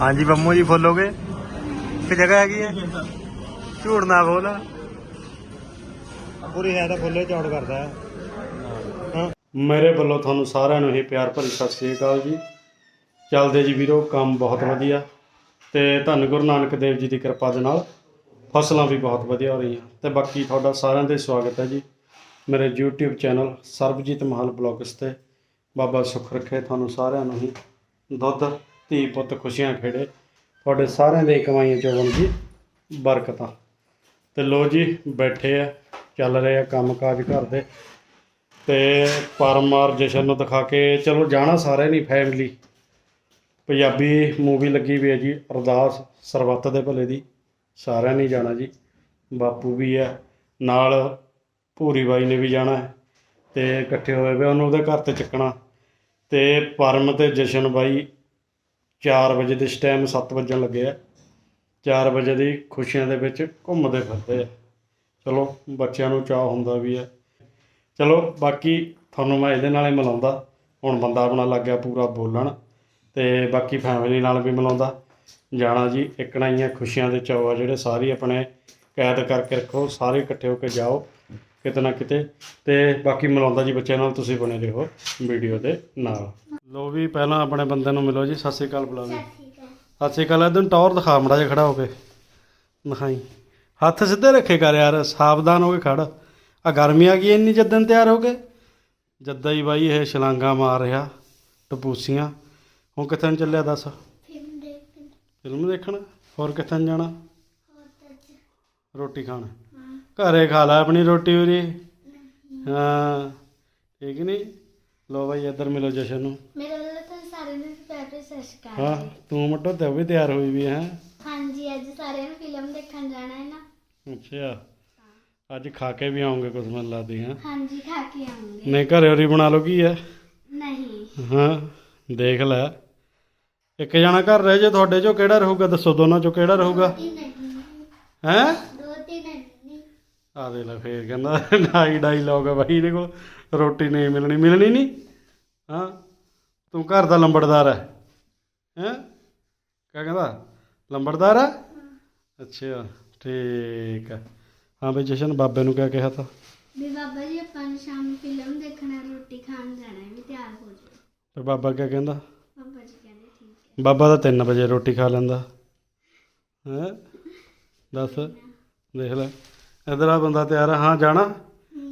ਹਾਂਜੀ, ਬੰਮੂ ਜੀ ਫੁੱਲ ਹੋ ਕਿ ਜਗ੍ਹਾ ਹੈਗੀ ਹੈ ਝੂਠ ਨਾ ਬੋਲ। ਪੂਰੀ ਹੈ ਤਾਂ ਫੁੱਲੇ ਚੌੜ ਕਰਦਾ ਹੈ। ਮੇਰੇ ਵੱਲੋਂ ਤੁਹਾਨੂੰ ਸਾਰਿਆਂ ਨੂੰ ਹੀ ਪਿਆਰ ਭਰੀ ਸਤਿ ਸ੍ਰੀ ਅਕਾਲ ਜੀ। ਚੱਲਦੇ ਜੀ ਵੀਰੋ, ਕੰਮ ਬਹੁਤ ਵਧੀਆ ਤੇ ਧੰਨ ਗੁਰੂ ਨਾਨਕ ਦੇਵ ਜੀ ਦੀ ਕਿਰਪਾ ਦੇ ਨਾਲ ਫਸਲਾਂ ਵੀ ਬਹੁਤ ਵਧੀਆ ਹੋ ਰਹੀਆਂ ਤੇ ਬਾਕੀ ਤੁਹਾਡਾ ਸਾਰਿਆਂ ਦਾ ਹੀ ਸਵਾਗਤ ਹੈ ਜੀ। ਮੇਰੇ YouTube channel Sarabjit Mahal vlogs ਤੇ ਬਾਬਾ ਸੁੱਖ ਰੱਖੇ, ਤੁਹਾਨੂੰ ਸਾਰਿਆਂ ਨੂੰ ਹੀ ਦੁੱਧ ਧੀ ਪੁੱਤ ਖੁਸ਼ੀਆਂ ਖੇੜੇ। ਤੁਹਾਡੇ ਸਾਰਿਆਂ ਦੇ ਕਮਾਈਆਂ ਚੋਂ ਜੀ ਬਰਕਤਾਂ। ਤੇ ਲੋ ਜੀ, ਬੈਠੇ ਆ, ਚੱਲ ਰਹੇ ਆ ਕੰਮ ਕਾਜ ਘਰ ਦੇ ਤੇ ਪਰਮਾਰ ਜਸ਼ਨ ਨੂੰ ਦਿਖਾ ਕੇ, ਚਲੋ ਜਾਣਾ ਸਾਰੇ ਨਹੀਂ ਫੈਮਿਲੀ ਪੰਜਾਬੀ ਮੂਵੀ ਲੱਗੀ ਵੀ ਹੈ ਜੀ, ਅਰਦਾਸ ਸਰਬੱਤ ਦੇ ਭਲੇ ਦੀ, ਸਾਰਿਆਂ ਨੇ ਜਾਣਾ ਜੀ। ਬਾਪੂ ਵੀ ਹੈ, ਨਾਲ ਭੂਰੀ ਬਾਈ ਨੇ ਵੀ ਜਾਣਾ ਹੈ। ਤੇ ਇਕੱਠੇ ਹੋਏ ਵੇ ਉਹਨੂੰ ਉਹਦੇ ਘਰ ਤੇ ਚੱਕਣਾ। ਤੇ ਪਰਮ ਤੇ ਜਸ਼ਨ ਬਾਈ 4 ਵਜੇ ਦੇ ਟਾਈਮ 7 ਵਜਣ ਲੱਗੇ ਆ। 4 ਵਜੇ ਦੀ ਖੁਸ਼ੀਆਂ ਦੇ ਵਿੱਚ ਘੁੰਮਦੇ ਫਿਰਦੇ ਆ। ਚਲੋ, ਬੱਚਿਆਂ ਨੂੰ ਚਾਹ ਹੁੰਦਾ ਵੀ ਹੈ ਚਲੋ, ਬਾਕੀ ਤੁਹਾਨੂੰ ਮੈਂ ਇਹਦੇ ਨਾਲ ਹੀ ਮਿਲਾਉਂਦਾ। ਹੁਣ ਬੰਦਾ ਆਪਣਾ ਲੱਗ ਗਿਆ ਪੂਰਾ ਬੋਲਣ ਤੇ ਬਾਕੀ ਫੈਮਿਲੀ ਨਾਲ ਵੀ ਮਿਲਾਉਂਦਾ। ਜਾਣਾ ਜੀ ਇੱਕ ਨਾ ਹੀ ਆ ਖੁਸ਼ੀਆਂ ਦੇ ਚਾਅ ਆ ਜਿਹੜੇ ਸਾਰੇ ਆਪਣੇ ਕੈਦ ਕਰਕੇ ਰੱਖੋ, ਸਾਰੇ ਇਕੱਠੇ ਹੋ ਕੇ ਜਾਓ ਕਿਤੇ ਨਾ ਕਿਤੇ। ਤੇ ਬਾਕੀ ਮਿਲਾਉਂਦਾ ਜੀ ਬੱਚਿਆਂ ਨਾਲ, ਤੁਸੀਂ ਬਣੇ ਰਹੋ ਵੀਡੀਓ ਦੇ ਨਾਲ। ਲੋ ਵੀ ਪਹਿਲਾਂ ਆਪਣੇ ਬੰਦੇ ਨੂੰ ਮਿਲੋ ਜੀ ਸਤਿ ਸ਼੍ਰੀ ਅਕਾਲ ਬੁਲਾਓ ਜੀ ਸਤਿ ਸ਼੍ਰੀ ਅਕਾਲ। ਇਦਾਂ ਟੌਰ ਦਿਖਾ ਮੜਾ ਜਿਹਾ ਖੜਾ ਹੋ ਕੇ। ਦਿਖਾਈ। ਹੱਥ ਸਿੱਧੇ ਰੱਖੇ ਕਰ ਯਾਰ ਸਾਵਧਾਨ ਹੋ ਕੇ ਖੜ। ਆ ਗਰਮੀ ਆ ਗਈ ਇੰਨੀ ਜਦਨ ਤਿਆਰ ਹੋ ਕੇ। ਜੱਦਾ ਹੀ ਬਾਈ ਇਹ ਛਲਾਂਗਾ ਮਾਰ ਰਿਹਾ ਟਪੂਸੀਆਂ। ਹੁਣ ਕਿੱਥੇ ਨੂੰ ਚੱਲਿਆ ਦੱਸ? ਫਿਲਮ ਦੇਖਣ। ਹੋਰ ਕਿੱਥੇ ਜਾਣਾ? ਰੋਟੀ ਖਾਣ। ਘਰੇ ਖਾ ਲੈ ਆਪਣੀ ਰੋਟੀ ਉਰੀ। ਹਾਂ। ਠੀਕ ਨਹੀਂ ਲੋ ਬਾਈ ਇੱਧਰ ਮਿਲੋ ਜਸ਼ਨ ਨੂੰ। ਮੇਰੇ ਵੱਲੋਂ ਤਾਂ ਸਾਰਿਆਂ ਨੂੰ ਪਿਆਰ ਭਰੀ ਸਤਿ ਸ਼੍ਰੀ ਅਕਾਲ ਹਾਂ ਜੀ। ਤੂੰ ਮੱਟੋ ਤੇ ਵੀ ਤਿਆਰ ਹੋਈ ਵੀ ਹੈ ਹਾਂਜੀ ਅੱਜ ਸਾਰਿਆਂ ਨੂੰ ਫਿਲਮ ਦੇਖਣ ਜਾਣਾ ਹੈ ਨਾ। ਅੱਛਾ। ਅੱਜ ਖਾ ਕੇ ਵੀ ਆਉਂਗੇ ਕੁਝ ਮਨ ਲਾਦੀ ਹਾਂ? ਹਾਂਜੀ ਖਾ ਕੇ ਆਉਂਗੇ। ਨਹੀਂ ਘਰੇ ਉਰੀ ਬਣਾ ਲਓ ਕੀ ਹੈ? ਨਹੀਂ। ਹਾਂ ਦੇਖ ਲੈ। ਇੱਕ ਜਣਾ ਘਰ ਰਹਿ ਜੇ ਤੁਹਾਡੇ ਚੋਂ ਕਿਹੜਾ ਰਹੂਗਾ? ਦੱਸੋ ਦੋਨਾਂ ਚੋਂ ਕਿਹੜਾ ਰਹੂਗਾ? ਨਹੀਂ ਹੈ ਦੋ ਤਿੰਨ ਨਹੀਂ ਆ ਦੇ ਲੈ ਫੇਰ ਕਹਿੰਦਾ ਡਾਈ ਡਾਇਲੌਗ ਆ ਬਾਈ ਇਹਦੇ ਕੋਲ। ਰੋਟੀ ਨਹੀਂ ਮਿਲਣੀ ਮਿਲਣੀ ਨਹੀਂ। ਹਾਂ ਤੂੰ ਘਰ ਦਾ ਲੰਬੜਦਾਰ ਹੈ। ਹੈ? ਕਿਆ ਕਹਿੰਦਾ? ਲੰਬੜਦਾਰ ਹੈ? ਅੱਛਾ ਠੀਕ ਹੈ। ਹਾਂ ਬਈ ਜਸ਼ਨ ਬਾਬੇ ਨੂੰ ਕਿਆ ਕਿਹਾ ਤਾ? ਵੀ ਬਾਬਾ ਜੀ ਆਪਾਂ ਨੂੰ ਸ਼ਾਮ ਨੂੰ ਫਿਲਮ ਦੇਖਣਾ ਰੋਟੀ ਖਾਣ ਜਾਣਾ ਹੈ ਵੀ ਤਿਆਰ ਹੋ ਜਾਓ। ਤੇ ਬਾਬਾ ਕਿਆ ਕਹਿੰਦਾ? ਬਾਬਾ ਜੀ ਕਹਿੰਦੇ ਠੀਕ ਹੈ। ਬਾਬਾ ਤਾਂ 3 ਵਜੇ ਰੋਟੀ ਖਾ ਲੈਂਦਾ। ਹੈ? ਦੱਸ ਦੇਖ ਲੈ। ਇਧਰ ਆ ਬੰਦਾ ਤਿਆਰ ਆ ਹਾਂ ਜਾਣਾ।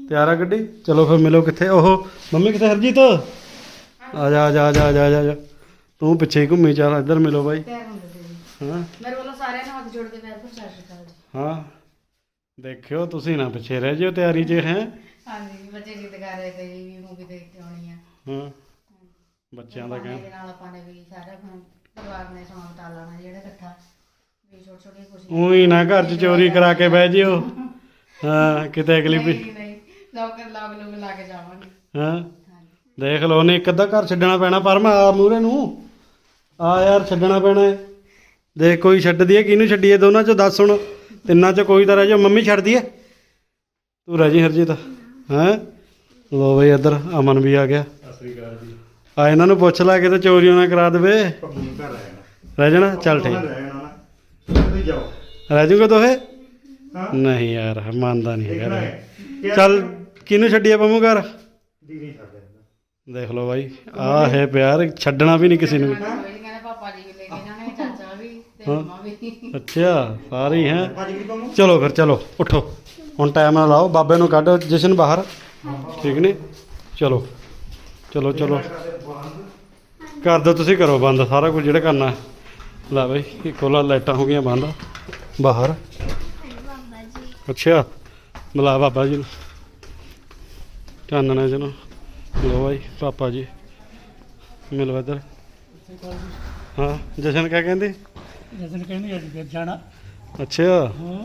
ਤਿਆਰ ਆ ਗੱਡੀ? ਚਲੋ ਫਿਰ ਮਿਲੋ ਕਿੱਥੇ? ਉਹ ਮੰਮੀ ਕਿੱਥੇ ਹਰਜੀਤ? ਆ ਜਾ ਆ ਜਾ ਆ ਜਾ ਆ ਜਾ, ਤੂੰ ਪਿੱਛੇ ਹੀ ਘੁੰਮੀ ਚੱਲ ਇੱਧਰ ਮਿਲੋ ਬਾਈ। ਹਾਂ। ਮੇਰੇ ਵੱਲੋਂ ਸਾਰਿਆਂ ਨੂੰ ਹੱਥ ਜੋੜ ਕੇ ਪਿਆਰ ਭਰੀ ਸਤਿ ਸ਼੍ਰੀ ਅਕਾਲ ਜੀ। ਹਾਂ। ਦੇਖਿਓ ਤੁਸੀਂ ਨਾ ਪਿੱਛੇ ਰਹਿ ਜਿਓ ਤਿਆਰੀ 'ਚ ਹੈ। ਹਾਂਜੀ ਬੱਚੇ ਜਿੱਦ ਕਰ ਰਹੇ ਤੇ ਜੀ ਵੀ ਮੂਵੀ ਦੇਖ ਕੇ ਆਉਣੀ ਆ। ਹਾਂ। ਬੱਚਿਆਂ ਦਾ ਪਾਣੀ ਕਹਿ ਦੇ ਨਾਲ ਆਪਾਂ ਨੇ ਵੀ ਸਾਰੇ ਆਪਣਾ ਪਰਿਵਾਰ ਨੇ ਸਮਾਂ ਬਿਤਾ ਲੈਣਾ ਜਿਹੜਾ ਇਕੱਠਾ। ਵੀ ਛੋਟੀ ਛੋਟੀ ਖੁਸ਼ੀ ਉਹੀ ਨਾ ਘਰ 'ਚ ਚੋਰੀ ਕਰਾ ਕੇ ਬਹਿ ਜਿਓ। ਹਾਂ ਕਿਤੇ ਅਗਲੀ ਵੀ ਕੇ ਜਾਵਾਂਗੇ। ਹਾਂ? ਦੇਖ ਲਓ ਨੇ ਇੱਕ ਅੱਧਾ ਘਰ ਛੱਡਣਾ ਪੈਣਾ ਪਰ ਮੈਂ ਆ ਮੂਰੇ ਨੂੰ। ਆ ਯਾਰ ਛੱਡਣਾ ਪੈਣਾ ਹੈ। ਦੇਖ ਕੋਈ ਛੱਡਦੀ ਹੈ ਕਿਹਨੂੰ ਛੱਡੀਏ? ਦੋਨਾਂ ਚੋਂ ਦੱਸ ਹੁਣ। ਤਿੰਨਾਂ ਚੋਂ ਕੋਈ ਤਾਂ ਰਹਿ ਜਾ ਮੰਮੀ ਛੱਡਦੀ ਹੈ। ਤੂੰ ਰਹਿ ਜੀ ਹਰਜੀਤ। ਹੈਂ? ਲੋ ਬਈ ਇੱਧਰ ਅਮਨ ਵੀ ਆ ਗਿਆ। ਆ ਇਹਨਾਂ ਨੂੰ ਪੁੱਛ ਲੈ ਕਿਤੇ ਚੋਰੀਆਂ ਨਾ ਕਰਾ ਦੇਵੇ। ਰਹਿ ਜਾਣਾ? ਚੱਲ ਠੀਕ। ਰਹਿ ਜੂਗਾ ਦੋਹੇ? ਨਹੀਂ ਯਾਰ ਮੰਨਦਾ ਨਹੀਂ ਹੈਗਾ ਰਹਿ। ਚੱਲ ਕਿਹਨੂੰ ਛੱਡੀਏ ਪੰਮੂ ਘਰ? ਦੇਖ ਲਓ ਬਾਈ ਆ ਹੈ ਪਿਆਰ ਛੱਡਣਾ ਵੀ ਨਹੀਂ ਕਿਸੇ ਨੂੰ। ਕੋਈ ਨੀ ਕਹਿੰਦੇ ਪਾਪਾ ਜੀ ਵੀ ਲੈ ਕੇ ਜਾਣੇ ਚਾਚਾ ਵੀ ਤੇ ਹਾਂ। ਮੰਮਾ ਵੀ। ਅੱਛਾ ਸਾਰੇ ਹੀ ਹੈ। ਚਲੋ ਫਿਰ ਚਲੋ ਉਠੋ। ਹੁਣ ਟਾਈਮ ਨਾਲ ਲਾਓ ਬਾਬੇ ਨੂੰ ਕੱਢੋ ਜਸ਼ਨ ਬਾਹਰ। ਠੀਕ ਨੇ? ਚਲੋ ਚਲੋ ਚਲੋ। ਕਰ ਦਿਓ ਤੁਸੀਂ ਕਰੋ ਬੰਦ ਸਾਰਾ ਕੁਝ ਜਿਹੜਾ ਕਰਨਾ। ਹੈ। ਲੈ ਬਈ ਇਹ ਕੋਲਾ ਲਾਈਟਾਂ ਹੋ ਗਈਆਂ ਬੰਦ। ਬਾਹਰ। ਅੱਛਾ ਬੁਲਾ ਬਾਬਾ ਜੀ ਨੂੰ। ਚਾਨਣਾ ਜਨ ਲੋ ਬਾਈ ਪਾਪਾ ਜੀ। ਮਿਲੋ ਇੱਧਰ। ਹਾਂ ਜਸ਼ਨ ਕਿਆ ਕਹਿੰਦੇ? ਜਸਨ ਕਹਿੰਦੀ ਅੱਜ ਫਿਰ ਜਾਣਾ। ਅੱਛਾ। ਹਾਂ।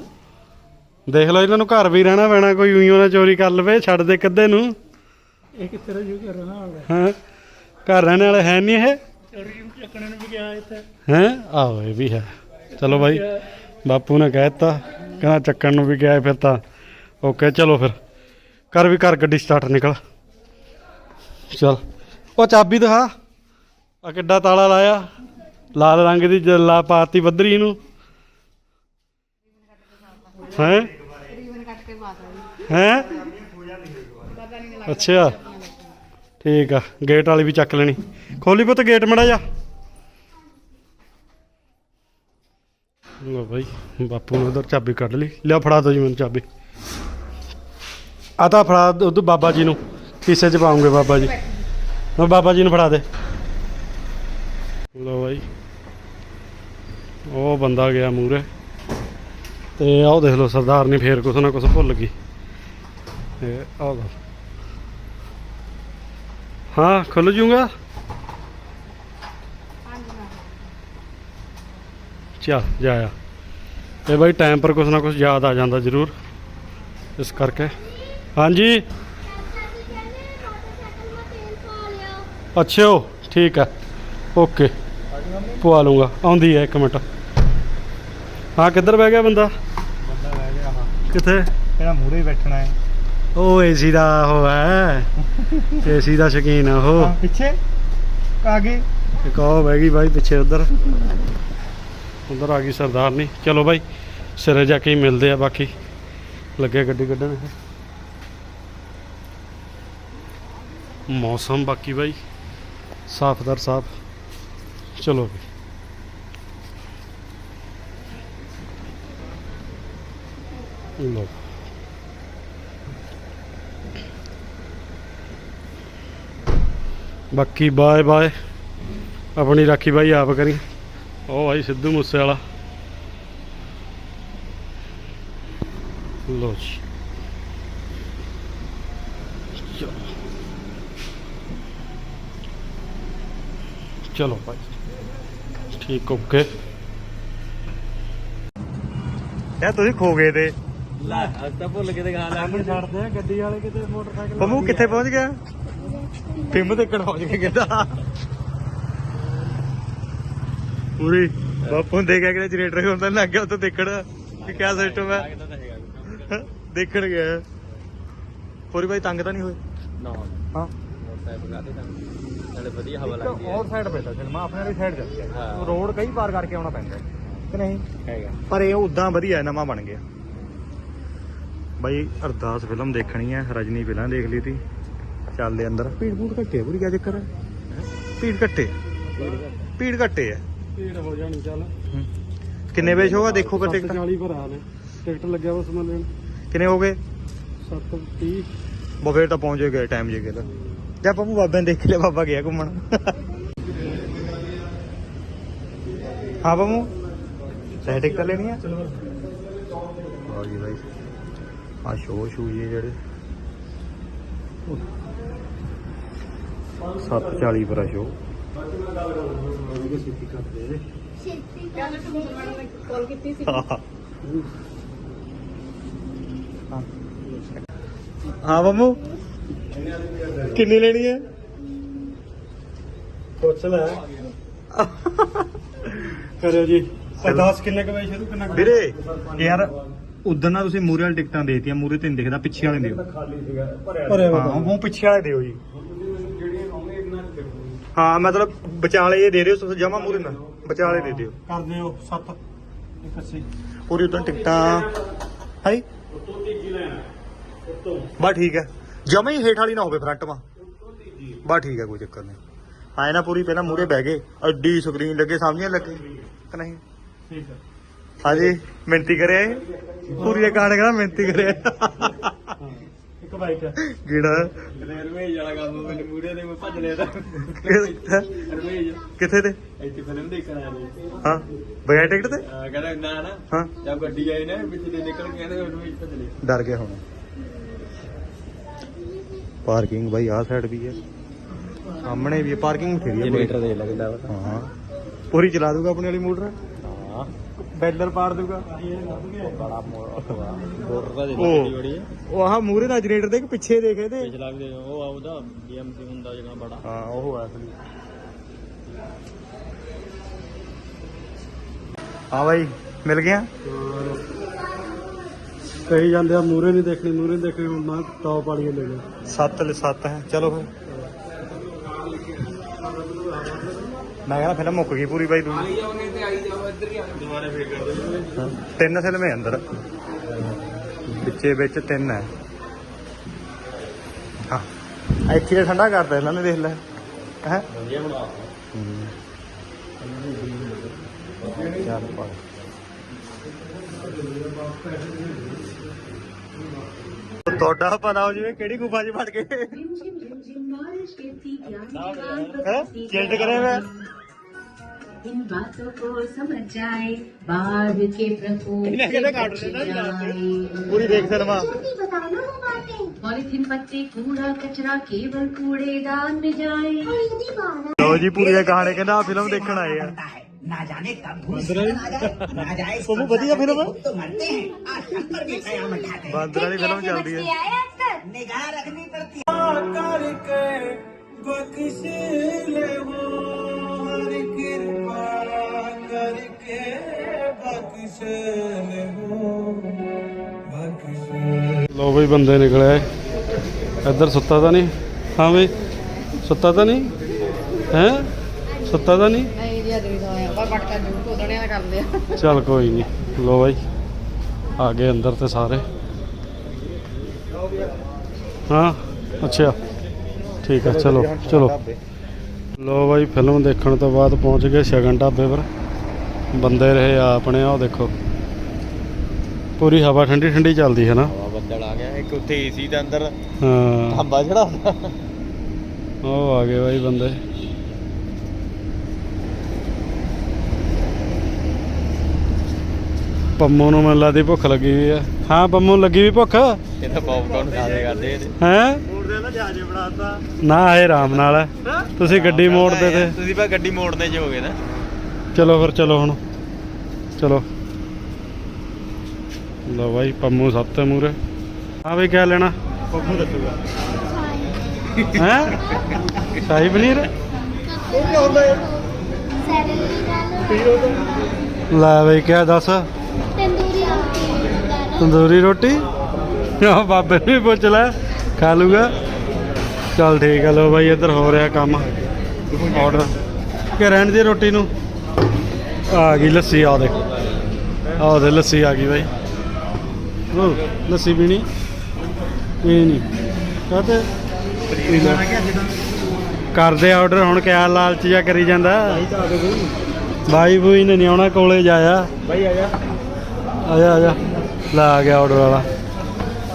ਦੇਖ ਲਓ ਇਹਨਾਂ ਨੂੰ ਘਰ ਵੀ ਰਹਿਣਾ ਪੈਣਾ ਕੋਈ ਉਈਓ ਨਾ ਚੋਰੀ ਕਰ ਲਵੇ ਛੱਡ ਦੇ ਕੱਦੇ ਨੂੰ। ਇਹ ਕਿਸ ਤਰ੍ਹਾਂ ਜੂ? ਕਰ ਰਹਾ ਹੈ ਹਾਂ ਘਰ ਰਹਿਣ ਵਾਲੇ ਹੈ ਨਹੀਂ ਇਹ? ਚੋਰੀ ਨੂੰ ਚੱਕਣੇ ਨੂੰ ਵੀ ਗਿਆ ਇੱਥੇ। ਹੈ? ਆਹੋ ਇਹ ਵੀ ਹੈ। ਚਲੋ ਬਾਈ ਬਾਪੂ ਨੇ ਕਹਿ ਦਿੱਤਾ ਕਹਿੰਦਾ ਚੱਕਣ ਨੂੰ ਵੀ ਗਿਆ ਫਿਰ ਤਾਂ। ਓਕੇ ਚਲੋ ਫਿਰ। ਕਰ ਵੀ ਕਰ ਗੱਡੀ ਸਟਾਰਟ ਨਿਕਲ। ਚਲ। ਉਹ ਚਾਬੀ ਦਿਖਾ। ਆ ਕਿੱਡਾ ਤਾਲਾ ਲਾਇਆ। ਲਾਲ ਰੰਗ ਦੀ ਜੱਲਾ ਪਾਤੀ ਬੱਦਰੀ ਨੂੰ। ਹੈ? ਹੈ? ਅੱਛਾ। ਠੀਕ ਆ ਗੇਟ ਵਾਲੀ ਵੀ ਚੱਕ ਲੈਣੀ। ਖੋਲੀ ਪੁੱਤ ਗੇਟ ਮੜਾ ਜਾ। ਲੋ ਭਾਈ ਬਾਪੂ ਨੇ ਉਧਰ ਚਾਬੀ ਕੱਢ ਲਈ। ਲਿਆ ਫੜਾ ਦੋ ਜੀ ਮੈਨੂੰ ਚਾਬੀ। ਆ ਤਾਂ ਫੜਾ ਉਧਰ ਬਾਬਾ ਜੀ ਨੂੰ ਕਿਸੇ ਚ ਪਾਉਂਗੇ ਬਾਬਾ ਜੀ। ਮੈਂ ਬਾਬਾ ਜੀ ਨੂੰ ਫੜਾ ਦੇ। ਲੋ ਬਾਈ। ਉਹ ਬੰਦਾ ਗਿਆ ਮੂਰੇ ਤੇ ਆਹ ਦੇਖ ਲਓ, ਸਰਦਾਰ ਨੇ ਫੇਰ ਕੁਛ ਨਾ ਕੁਛ ਭੁੱਲ ਗਈ। ਤੇ ਆਹ ਲਓ। ਹਾਂ ਖੁੱਲ ਜੂਗਾ? ਚਾ ਜਾਇਆ। ਤੇ ਬਾਈ ਟਾਈਮ ਪਰ ਕੁਛ ਨਾ ਕੁਛ ਯਾਦ ਆ ਜਾਂਦਾ ਜ਼ਰੂਰ। ਇਸ ਕਰਕੇ। ਹਾਂਜੀ। ਅੱਛਾ ਠੀਕ ਹੈ ਓਕੇ। ਪਵਾ ਲੂੰਗਾ ਆਉਂਦੀ ਹੈ ਇੱਕ ਮਿੰਟ। ਹਾਂ ਕਿੱਧਰ ਬਹਿ ਗਿਆ ਬੰਦਾ? ਬੰਦਾ ਰਹਿ ਗਿਆ ਹਾਂ ਕਿੱਥੇ? ਕਿਹੜਾ ਮੂਰੇ ਹੀ ਬੈਠਣਾ ਹੈ। ਉਹ ਏਸੀ ਦਾ ਉਹ ਹੈ। ਏਸੀ ਦਾ ਸ਼ਕੀਨ ਆ ਉਹ। ਪਿੱਛੇ। ਆਗੇ ਇੱਕ ਉਹ ਬਹਿ ਗਈ ਬਾਈ ਪਿੱਛੇ ਉਧਰ। ਉਧਰ ਆ ਗਈ ਸਰਦਾਰਨੀ। ਚਲੋ ਬਾਈ ਸਿਰੇ ਜਾ ਕੇ ਮਿਲਦੇ ਆ ਬਾਕੀ। ਲੱਗੇ ਗੱਡੀ ਕੱਢਣ ਇਹ। ਮੌਸਮ ਬਾਕੀ ਬਾਈ। ਸਾਫਦਰ ਸਾਫ਼। ਚਲੋ ਵੀ। ਲੋ ਬਾਕੀ ਬਾਏ ਬਾਏ। ਆਪਣੀ ਰਾਖੀ ਬਾਈ ਆਪ ਕਰੀ। ਉਹ ਭਾਈ ਸਿੱਧੂ ਮੂਸੇ ਵਾਲਾ ਲੋ ਜੀ। ਚਲੋ ਭਾਈ। ਠੀਕ ਓਕੇ ਯਾ ਤੁਸੀਂ ਖੋ ਗਏ ਤੇ। ਲੈ ਅੱਜ ਤਾਂ ਭੁੱਲ ਕੇ ਦਿਖਾ ਲੈ। ਛੱਡਦੇ ਆ ਗੱਡੀ ਵਾਲੇ ਕਿਤੇ ਮੋਟਰਸਾਈਕਲ ਪੰਮੂ ਕਿੱਥੇ ਪਹੁੰਚ ਗਿਆ? ਪਿੰਮ ਤੇ ਪਹੁੰਚ ਕੇ ਕਹਿੰਦਾ। ਪੂਰੀ ਬਾਪੂ ਨੇ ਦੇਖਿਆ ਕਿ ਜਨਰੇਟਰ ਹੁੰਦਾ ਲੱਗ ਗਿਆ ਉੱਥੇ ਦੇਖਣ। ਕਿ ਕਿਆ ਸਿਸਟਮ ਹੈ। ਦੇਖਣ ਗਿਆ। ਪੂਰੀ ਭਾਈ ਤੰਗ ਤਾਂ ਨਹੀਂ ਹੋਏ? ਨਾ। ਹਾਂ। ਮੋਟਰਸਾਈਕਲ ਕਾਤੇ ਤਾਂ ਨਾਲੇ ਵਧੀਆ ਹਵਾ ਲੱਗਦੀ ਹੈ। ਔਰ ਸਾਈਡ ਪੈਂਦਾ ਸਿਨੇਮਾ ਆਪਣੇ ਵਾਲੀ ਸਾਈਡ ਚੱਲ ਗਿਆ ਹਾਂ। ਰੋਡ ਕਈ ਪਾਰ ਕਰਕੇ ਆਉਣਾ ਪੈਂਦਾ ਹੈ ਕਿ ਨਹੀਂ? ਹੈਗਾ। ਪਰ ਇਹ ਉਦਾਂ ਵਧੀਆ ਹੈ, ਨਵਾਂ ਬਣ ਗਿਆ। ਬਾਈ ਅਰਦਾਸ ਫਿਲਮ ਦੇਖਣੀ ਹੈ ਰਜਨੀ ਫਿਲਮ ਦੇਖ ਲਈ ਤੀ। ਚੱਲਦੇ ਅੰਦਰ। ਭੀੜ ਭੂੜ ਘੱਟੇ ਪੂਰੀ ਕਿਆ ਚੱਕਰ ਹੈ? ਭੀੜ ਘੱਟੇ ਭੀੜ ਘੱਟੇ ਹੈ ਭੀੜ ਹੋ ਜਾਣੀ ਚੱਲ। ਕਿੰਨੇ ਵਜੇ ਸ਼ੋਅ ਆ ਦੇਖੋ ਕਿ ਟਿਕਟ 40 ਪਰ ਆ ਲੈ। ਟਿਕਟ ਲੱਗਿਆ ਬਸ ਮੈਂ ਲੈਣ ਕਿੰਨੇ ਹੋ ਗਏ 7:30 ਬਾ ਫੇਰ ਤਾਂ ਪਹੁੰਚੇ ਗਏ ਟਾਈਮ ਜੇ ਕਿਤੇ ਜਾਂ ਪੰਮੂ ਬਾਬੇ ਨੇ ਦੇਖ ਲਿਆ, ਬਾਬਾ ਗਿਆ ਘੁੰਮਣ। ਹਾਂ ਪੰਮੂ ਸਹੀ ਟਿਕਟ ਲੈਣੀ ਆ? ਆ ਜੀ ਬਾਈ। ਆ ਸ਼ੋਅ ਸ਼ੂ ਜੀ ਜਿਹੜੇ। 740 ਪਰ ਆ ਸ਼ੋ। ਕਾਲ ਕੀਤੀ ਸੀ ਹਾਂ ਪੰਮੂ ਕਿੰਨੀ ਲੈਣੀ ਹੈ? ਪੁੱਛ ਲੈ। ਕਰਿਓ ਜੀ। ਅਰਦਾਸ ਕਿੰਨੇ ਕੁ ਵਜੇ ਸ਼ੁਰੂ ਕਿੰਨਾ ਕੁ ਵੀਰੇ ਯਾਰ ਉਦੋਂ ਨਾ ਤੁਸੀਂ ਮੂਰੇ ਵਾਲੀ ਟਿਕਟਾਂ ਦੇਤੀਆਂ ਮੂਰੇ ਤੇ ਨਹੀਂ ਦਿਖਦਾ ਪਿੱਛੇ ਵਾਲੇ ਦਿਓ। ਭਰਿਆ ਹਾਂ ਉਹ ਪਿੱਛੇ ਵਾਲੇ ਦਿਓ ਜੀ। ਹਾਂ ਮਤਲਬ ਵਿਚਾਲੇ ਇਹ ਦੇ ਦਿਓ ਤੁਸੀਂ ਜਮਾ ਮੂਰੇ ਨਾ ਵਿਚਾਲੇ ਦੇ ਦਿਓ। ਕਰ ਦਿਓ 7 81 ਪੂਰੀ ਉਦੋਂ ਟਿਕਟਾਂ ਹਾਈ ਬਾ ਠੀਕ ਹੈ। ਜਮਾ ਹੀ ਹੇਠ ਵਾਲੀ ਨਾ ਹੋਵੇ ਫਰੰਟ ਮਾ ਬਾ ਠੀਕ ਹੈ ਕੋਈ ਚੱਕਰ ਨਹੀਂ। ਆਏ ਨਾ ਪੂਰੀ ਪਹਿਲਾਂ ਮੂਰੇ ਬਹਿ ਗਏ। ਐਡੀ ਸਕਰੀਨ ਲੱਗੇ ਸਾਹਮਣੇ ਲੱਗੇ? ਕਿ ਨਹੀਂ? ਠੀਕ ਹੈ ਹਾਂਜੀ ਮਿਹਨਤੀ ਕਰਿਆ ਇਹ? ਪੂਰੀ ਦੇ ਗਾਣੇ ਕਹਿੰਦਾ ਮਿਹਨਤੀ ਕਰਿਆ। ਇੱਕ ਬਾਈਕ ਕਿਹੜਾ? ਰਮੇਜ ਵਾਲਾ ਕੰਮ ਮੈਨੂੰ ਮੂਰੇ ਦੇ ਮੈਂ ਭੱਜ ਲਿਆ ਤਾਂ। ਰਮੇਜ ਕਿੱਥੇ ਤੇ? ਇੱਥੇ ਫਿਲਮ ਦੇਖਣ ਆਇਆ ਹਾਂ ਬਗੈਰ ਟਿਕਟ ਤੇ? ਕਹਿੰਦਾ ਨਾ ਨਾ। ਹਾਂ। ਜਦ ਗੱਡੀ ਆਈ ਨਾ ਪਿੱਛੇ ਦੇ ਨਿਕਲ ਕੇ ਕਹਿੰਦੇ ਰਮੇਜ ਭੱਜ ਲਿਆ। ਡਰ ਗਿਆ ਹੁਣ। ਪਾਰਕਿੰਗ ਬਾਈ ਆਹ ਸਾਈਡ ਵੀ ਹੈ। ਸਾਹਮਣੇ ਵੀ ਪਾਰਕਿੰਗ ਬਥੇਰੀ ਹੈ ਪੂਰੀ। ਦੇ ਲੱਗਦਾ ਹਾਂ ਪੂਰੀ ਚਲਾ ਦੂਗਾ ਆਪਣੀ ਵਾਲੀ ਮੋਟਰ? ਹਾਂ। ਬੈਲਰ ਪਾੜ ਦੂਗਾ ਬੜਾ ਮੋਟਰ ਦਾ ਦੇ ਉਹ। ਬੜੀ ਹੈ। ਉਹ ਆਹ ਮੂਰੇ ਦਾ ਜਨਰੇਟਰ ਦੇਖ ਪਿੱਛੇ ਦੇਖ ਇਹਦੇ। ਪਿਛਲਾ ਵੀ ਦੇ- ਉਹ ਆਉਦਾ ਬੀਐਮਸੀ ਹੁੰਦਾ ਜਿਹੜਾ ਬੜਾ। ਹਾਂ ਉਹ ਹੈ ਅਸਲੀ। ਹਾਂ ਬਾਈ ਮਿਲ ਗਿਆ? ਕਹੀ ਜਾਂਦੇ ਆ ਮੂਰੇ ਨਹੀਂ ਦੇਖਣੀ ਮੂਰੇ ਦੇਖਣੀ ਹੁਣ ਮੈਂ ਟੌਪ ਵਾਲੀ ਲੈ ਲਿਆ। 7 ਲ 7 ਹੈ ਚਲੋ ਫਿਰ। ਮੈਂ ਕਹਿੰਦਾ ਫਿਲਮ ਮੁੱਕ ਗਈ ਪੂਰੀ ਬਾਈ ਤੂੰ। ਹਾਂ, ਤਿੰਨ ਫਿਲਮੇ ਅੰਦਰ। ਵਿੱਚੇ ਵਿੱਚ ਤਿੰਨ ਹੈ। ਹਾਂ। ਇੱਥੇ ਠੰਡਾ ਕਰਦਾ ਇਹਨਾਂ ਨੇ ਦੇਖ ਲੈ। ਹੈ? ਚੱਲ ਪਾ ਤੁਹਾਡਾ ਪਤਾ ਹੋ ਜਿਵੇਂ ਕਿਹੜੀ ਗੁਫਾ 'ਚ ਵੜ ਗਏ ਹੈ ਚਿਲਟ ਕਰੇ ਮੈਂ इन बातों को समझ जाए बाद के प्रकोप इन्हें कहते काट से देना बच जाए। ਪੂਰੀ ਦੇਖ ਸਿਨੇਮਾ पॉलीथीन पत्ते कूड़ा कचरा केवल कूड़ेदान में जाए ਲੋ ਜੀ ਪੂਰੀ ਇਹ ਕਹਾਣੀ ਕਹਿੰਦਾ ਫਿਲਮ ਦੇਖਣ ਆਏ ਆ ना जाने कब भूस्खलन आ जाए ना जाए ਤੁਹਾਨੂੰ ਵਧੀਆ ਫਿਲਮ ਹੈ तो मरते हैं आज हम पर भी कयामत आते हैं ਬਾਂਦਰ ਵਾਲੀ ਫਿਲਮ ਚੱਲਦੀ ਹੈ निगाह रखनी पड़ती है ਲੋ ਬਈ ਬੰਦੇ ਨਿਕਲੇ ਇੱਧਰ ਸੁੱਤਾ ਤਾਂ ਨਹੀਂ ਹਾਂ ਬਈ ਸੁੱਤਾ ਤਾਂ ਨਹੀਂ ਹੈ ਸੁੱਤਾ ਤਾਂ ਨਹੀਂ ਦਾ ਕਰਦੇ ਆ। ਚੱਲ ਕੋਈ ਨਹੀਂ ਲੋ ਬਾਈ ਆ ਗਏ ਅੰਦਰ ਤੇ ਸਾਰੇ। ਹਾਂ ਅੱਛਾ ਠੀਕ ਆ ਚਲੋ ਚਲੋ। ਲੋ ਬਾਈ ਫਿਲਮ ਦੇਖਣ ਤੋਂ ਬਾਅਦ ਪਹੁੰਚ ਗਏ ਸ਼ਗਨ ਢਾਬੇ ਪਰ। ਬੰਦੇ ਰਹੇ ਆ ਆਪਣੇ ਆਹ ਦੇਖੋ। ਪੂਰੀ ਹਵਾ ਠੰਡੀ ਠੰਡੀ ਚੱਲਦੀ ਹੈ ਨਾ। ਬੱਦਲ ਆ ਗਿਆ ਇੱਕ ਉੱਥੇ ਏਸੀ ਦੇ ਅੰਦਰ ਹਾਂ। ਖੰਭਾ ਜਿਹੜਾ ਉਹ ਆ ਗਏ ਬਾਈ ਬੰਦੇ। ਪੰਮੂ ਨੂੰ ਮੈਨੂੰ ਲੱਗਦੀ ਭੁੱਖ ਲੱਗੀ ਹੋਈ ਆ। ਹਾਂ ਪੰਮੂ ਨੂੰ ਲੱਗੀ ਵੀ ਭੁੱਖ? ਇਹ ਤਾਂ ਪੌਪਕਾਰਨ ਖਾ ਦੇ ਕਰਦੇ ਹੈ? ਮੋੜਦੇ ਨਾ ਜਹਾਜ਼ ਬਣਾਤਾ। ਨਾ ਆਏ ਆਰਾਮ ਨਾਲ। ਤੁਸੀਂ ਗੱਡੀ ਮੋੜਦੇ ਤੇ। ਤੁਸੀਂ ਬਾ ਗੱਡੀ ਮੋੜਨੇ ਚ ਹੋਗੇ ਨਾ। ਚਲੋ ਫਿਰ ਚਲੋ ਹੁਣ। ਚਲੋ। ਲਓ ਬਾਈ ਪੰਮੂ ਸਭ ਤੋਂ ਮੂਰੇ ਹਾਂ ਬਈ ਕਿਆ ਲੈਣਾ। ਪੱਪੂ ਦੱਸੂਗਾ। ਹੈ? ਸ਼ਾਹੀ ਪਨੀਰ? ਉਹ ਕੀ ਹੁੰਦਾ ਹੈ ਸੈਲਡ ਲੈ ਬਈ ਕਿਆ ਦੱਸ। ਤੰਦੂਰੀ ਰੋਟੀ? ਆ ਬਾਬੇ ਨੂੰ ਪੁੱਛ ਲੈ ਖਾ ਲੂਗਾ ਚੱਲ ਠੀਕ ਆ ਲੋ ਬਾਈ ਇੱਧਰ ਹੋ ਰਿਹਾ ਕੰਮ। ਆਰਡਰ ਕਿ ਰਹਿਣ ਦੀ ਰੋਟੀ ਨੂੰ? ਆ ਗਈ ਲੱਸੀ ਆ ਦੇ ਆ ਦੇ ਲੱਸੀ ਆ ਗਈ ਬਾਈ। ਲੋ ਲੱਸੀ ਪੀਣੀ? ਪੀਣੀ ਨਹੀਂ। ਕਾਤੇ ਕਰਦੇ ਆਰਡਰ ਹੁਣ ਕਿਆ ਲਾਲਚ ਜਾ ਕਰੀ ਜਾਂਦਾ। ਬਾਈ ਬੂਈ ਨੇ ਨਹੀਂ ਆਉਣਾ ਕੋਲੇ ਜਾਇਆ। ਬਾਈ ਆ ਜਾ ਆ ਜਾ ਆ ਜਾ ਲੈ ਆ ਗਿਆ ਆਰਡਰ ਵਾਲਾ।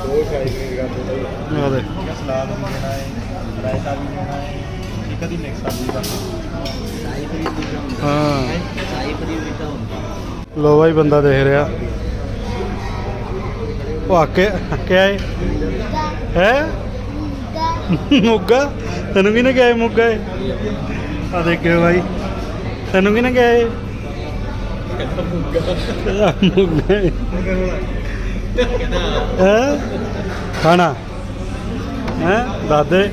ਦੋ ਸ਼ਾਹੀ ਪਨੀਰ ਕਰ ਦੋ ਆ ਦੇ। ਸਲਾਦ ਵੀ ਲੈਣਾ ਹੈ ਰਾਇਤਾ ਵੀ ਲੈਣਾ ਹੈ ਇੱਕ ਦੀ ਮਿਕਸ ਸਬਜ਼ੀ ਦਾ ਸ਼ਾਹੀ ਪਨੀਰ ਦੀ ਹਾਂ? ਸ਼ਾਹੀ ਪਨੀਰ ਦੀ ਤਾਂ ਹੁੰਦਾ। ਲੋ ਬਾਈ ਬੰਦਾ ਦੇਖ ਰਿਹਾ। ਉਹ ਆ ਕੇ ਕਿਆ ਹੈ ਹੈ? ਮੁੱਗਾ। ਤੈਨੂੰ ਕਿਹਨੇ ਕਿਹਾ ਮੁੱਗਾ ਹੈ ਆ ਦੇਖਿਓ ਬਾਈ। ਤੈਨੂੰ ਕਿਹਨੇ ਕਿਹਾ ਮੁੱਗਾ। ਮੁੱਗਾ ਹੈ? ਖਾਣਾ? ਹੈ? ਦਾਦੇ?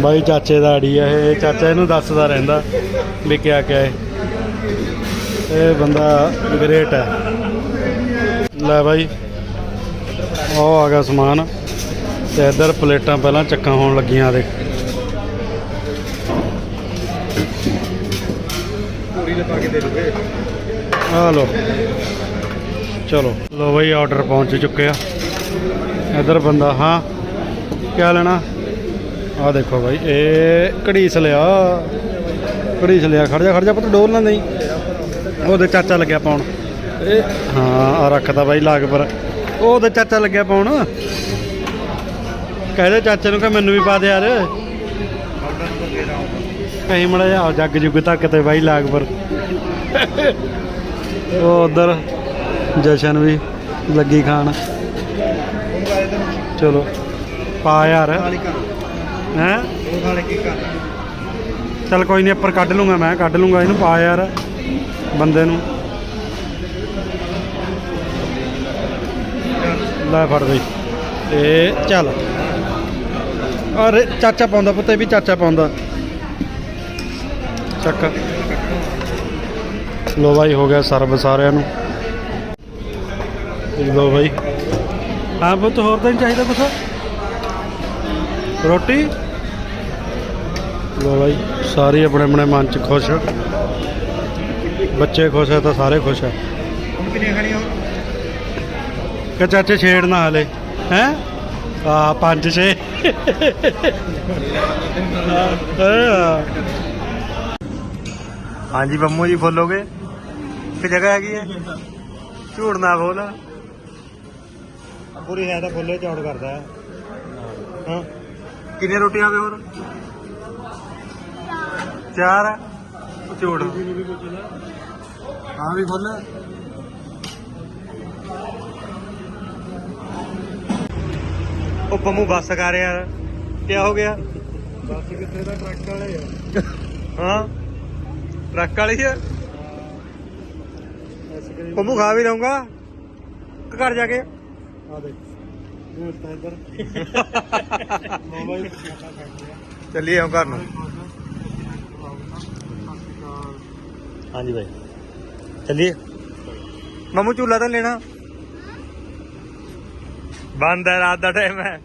ਬਾਈ ਚਾਚੇ ਦਾ ਆੜੀ ਆ ਇਹ। ਚਾਚਾ ਇਹਨੂੰ ਦੱਸਦਾ ਰਹਿੰਦਾ ਵੀ ਕਿਆ ਕਿਆ ਹੈ। ਇਹ ਬੰਦਾ ਗ੍ਰੇਟ ਹੈ। ਲੈ ਬਾਈ। ਉਹ ਆ ਗਿਆ ਸਮਾਨ। ਤੇ ਇੱਧਰ ਪਲੇਟਾਂ ਪਹਿਲਾਂ ਚੱਕਾਂ ਹੋਣ ਲੱਗੀਆਂ ਦੇਖ। ਪੂਰੀ ਲਪਾ ਕੇ ਦੇ ਦੂਗੇ। ਆ ਲੋ ਚਲੋ। ਲੋ ਬਾਈ ਆਰਡਰ ਪਹੁੰਚ ਚੁੱਕੇ ਆ। ਇੱਧਰ ਬੰਦਾ ਹਾਂ। ਕਿਆ ਲੈਣਾ? ਆ ਦੇਖੋ ਬਾਈ ਇਹ ਘੜੀਸ ਲਿਆ। ਘੜੀਸ ਲਿਆ। ਖੜ ਜਾ ਖੜ ਜਾ ਪੁੱਤ ਡੋਲ ਨਾ ਨਹੀਂ। ਉਹਦੇ ਚਾਚਾ ਲੱਗਿਆ ਪਾਉਣ। ਇਹ? ਹਾਂ ਆ ਰੱਖਦਾ ਬਾਈ ਲਾਗ ਪਰ। ਉਹਦੇ ਚਾਚਾ ਲੱਗਿਆ ਪਾਉਣ। ਕਹਿੰਦੇ ਚਾਚੇ ਨੂੰ ਕਿ ਮੈਨੂੰ ਵੀ ਪਾ ਦੇ ਯਾਰ। ਕਹੀਂ ਮੜਾ ਜਾ ਜੱਗ ਜੁਗ ਤੱਕ ਤੇ ਬਾਈ ਲਾਗ ਪਰ। ਉਹ ਉਧਰ ਜਸ਼ਨ ਵੀ ਲੱਗੀ ਖਾਣ। ਚਲੋ, ਪਾ ਯਾਰ। ਹੈ? ਚਲ ਕੋਈ ਨਹੀਂ, ਉੱਪਰ ਕੱਢ ਲੂੰਗਾ ਮੈਂ, ਕੱਢ ਲੂੰਗਾ ਇਹਨੂੰ, ਪਾ ਯਾਰ ਬੰਦੇ ਨੂੰ। ਲੈ ਫੜ ਬਈ। ਤੇ ਚੱਲ। ਅਰੇ, ਚਾਚਾ ਪਾਉਂਦਾ ਪੁੱਤੇ ਵੀ ਚਾਚਾ ਪਾਉਂਦਾ। ਚੱਕ। ਲੋ ਬਾਈ ਹੋ ਗਿਆ ਸਰਬ ਸਾਰਿਆਂ ਨੂੰ। ਲੋ ਬਾਈ। ਹਾਂ ਪੁੱਤ ਹੋਰ ਤਾਂ ਨਹੀਂ ਚਾਹੀਦਾ ਕੁਛ? ਰੋਟੀ? ਲੋ ਬਾਈ ਸਾਰੇ ਆਪਣੇ ਆਪਣੇ ਮਨ ਚ ਖੁਸ਼। ਬੱਚੇ ਖੁਸ਼ ਹੈ ਤਾਂ ਸਾਰੇ ਖੁਸ਼ ਹੈ ਹੁਣ ਕਿੰਨੀਆਂ ਖਾਣੀਆਂ ਹੋਰ ਕਿ ਚਾਚੇ ਛੇੜਨਾ ਹਲੇ ਹੈ? ਆ ਪੰਜ ਛੇ। ਹਾਂਜੀ ਬੰਮੂ ਜੀ ਫੁੱਲ ਹੋ ਗਏ ਕਿ ਜਗ੍ਹਾ ਹੈਗੀ ਹੈ ਝੂੜ ਨਾ ਬੋਲ। ਪੂਰੀ ਹੈ ਤਾਂ ਫੁੱਲੇ ਚੌੜ ਕਰਦਾ ਹੈ। ਹਾਂ। ਕਿੰਨੀਆਂ ਰੋਟੀਆਂ ਆਵੇ ਹੋਰ? ਚਾਰ। ਝੂੜ ਹਾਂ ਵੀ ਫੁੱਲ ਉਹ ਬੰਮੂ ਬੱਸ ਕਰ ਯਾਰ। ਕੀ ਹੋ ਗਿਆ? ਬਸ ਕਿੱਥੇ ਦਾ? ਟਰੱਕ ਵਾਲੇ ਆ। ਹਾਂ। ਟਰੱਕ ਵਾਲੀ ਆ? ਬੰਮੂ ਖਾ ਵੀ ਲਊਂਗਾ। ਘਰ ਜਾ ਕੇ। ਆ ਦੇਖ। ਇਹ ਤਾਂ ਇੱਧਰ। ਮੋਬਾਈਲ ਚੱਲੀਏ ਹੁਣ ਘਰ ਨੂੰ। ਹਾਂਜੀ ਭਾਈ ਚੱਲੀਏ। ਮਾਮੂ ਝੂਲਾ ਤਾਂ ਲੈਣਾ। ਬੰਦ ਹੈ ਰਾਤ ਦਾ ਟਾਈਮ ਹੈ।